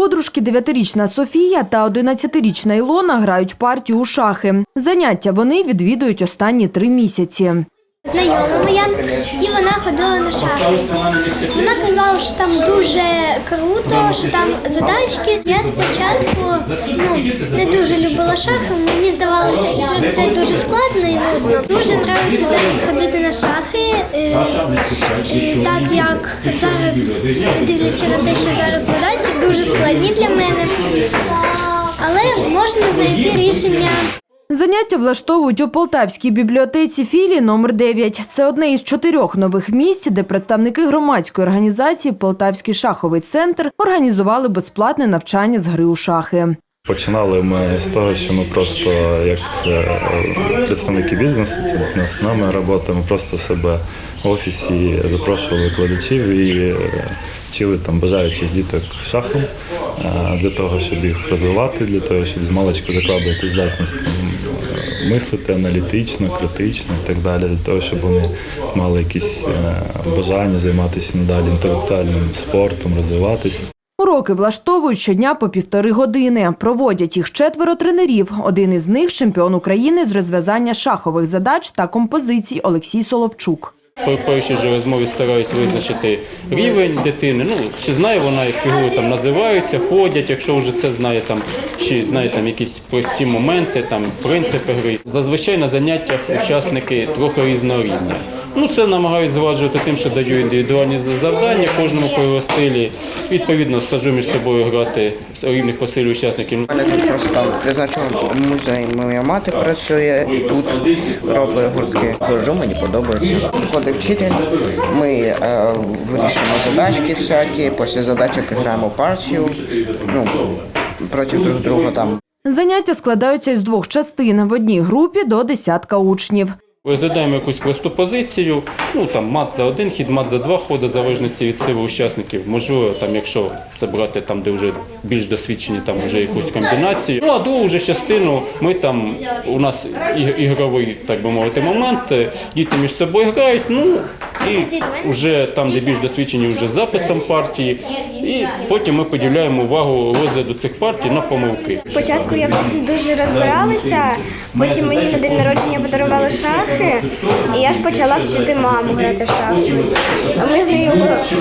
Подружки 9-річна Софія та 11-річна Ілона грають партію у шахи. Заняття вони відвідують останні три місяці. Знайома моя, і вона ходила на шахи. Вона казала, що там дуже круто, що там задачки. Я спочатку ну, не дуже любила шахи. Мені здавалося, що це дуже складно і нудно. Дуже подобається зараз ходити на шахи. е, так як зараз, дивлячись на те, що зараз задачі дуже складні для мене. Але можна знайти рішення. Заняття влаштовують у Полтавській бібліотеці філії номер 9 Це одне із чотирьох нових місць, де представники громадської організації Полтавський шаховий центр організували безплатне навчання з гри у шахи. Починали ми з того, що ми просто як е, представники бізнесу, це не основна робота, ми просто себе в офісі запрошували викладачів і е, вчили там бажаючих діток шахом для того, щоб їх розвивати, для того, щоб з маличку закладувати здатність там, мислити аналітично, критично і так далі, для того, щоб вони мали якісь е, бажання займатися надалі інтелектуальним спортом, розвиватися. Уроки влаштовують щодня по півтори години. Проводять їх четверо тренерів. Один із них – чемпіон України з розв'язання шахових задач та композицій Олексій Соловчук. По першій же розмові стараюсь визначити рівень дитини. Ну чи знає вона, як фігури там називаються, ходять, якщо вже це знає там, чи знає там якісь прості моменти, там принципи гри. Зазвичай на заняттях учасники трохи різного рівня. Ну це намагаюсь зважувати тим, що даю індивідуальні завдання кожному по силі. Відповідно, саджу між собою грати з рівних по силі учасників. У мене тут просто там призначений музей. Моя мати працює і тут робить гуртки. Ходжу, мені подобається. Приходить вчитель, ми е, вирішуємо задачки всякі, після задачок граємо партію, ну, проти друг друга там. Заняття складаються із двох частин. В одній групі до десятка учнів. Розглядаємо якусь просту позицію, ну там мат за один хід, мат за два ходи, залежності від сили учасників. Можливо, там, якщо це брати там, де вже більш досвідчені, там вже якусь комбінацію. Ну а другу вже частину ми там у нас іг- ігровий, так би мовити, момент. Діти між собою грають. Ну і вже там, де більш досвідчені, вже з записом партії. І потім ми поділяємо увагу розгляду цих партій на помилки. Спочатку я дуже розбиралася, потім мені на день народження подарували шахи, і я ж почала вчити маму грати в шахи. Ми з нею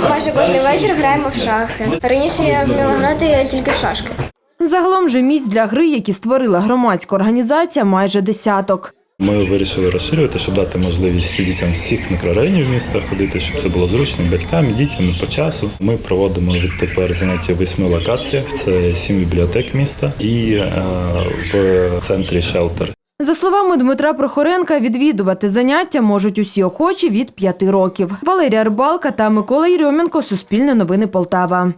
майже кожен вечір граємо в шахи. Раніше я вміла грати тільки в шашки. Загалом же місць для гри, які створила громадська організація, майже десяток. Ми вирішили розширювати, щоб дати можливість дітям всіх мікрорайонів міста ходити, щоб це було зручно батькам, дітям, по часу. Ми проводимо відтепер заняття в восьми локаціях. Це сім бібліотек міста і е, в центрі шелтер. За словами Дмитра Прохоренка, відвідувати заняття можуть усі охочі від п'яти років. Валерія Рибалка та Микола Єрьоменко, Суспільне новини Полтава.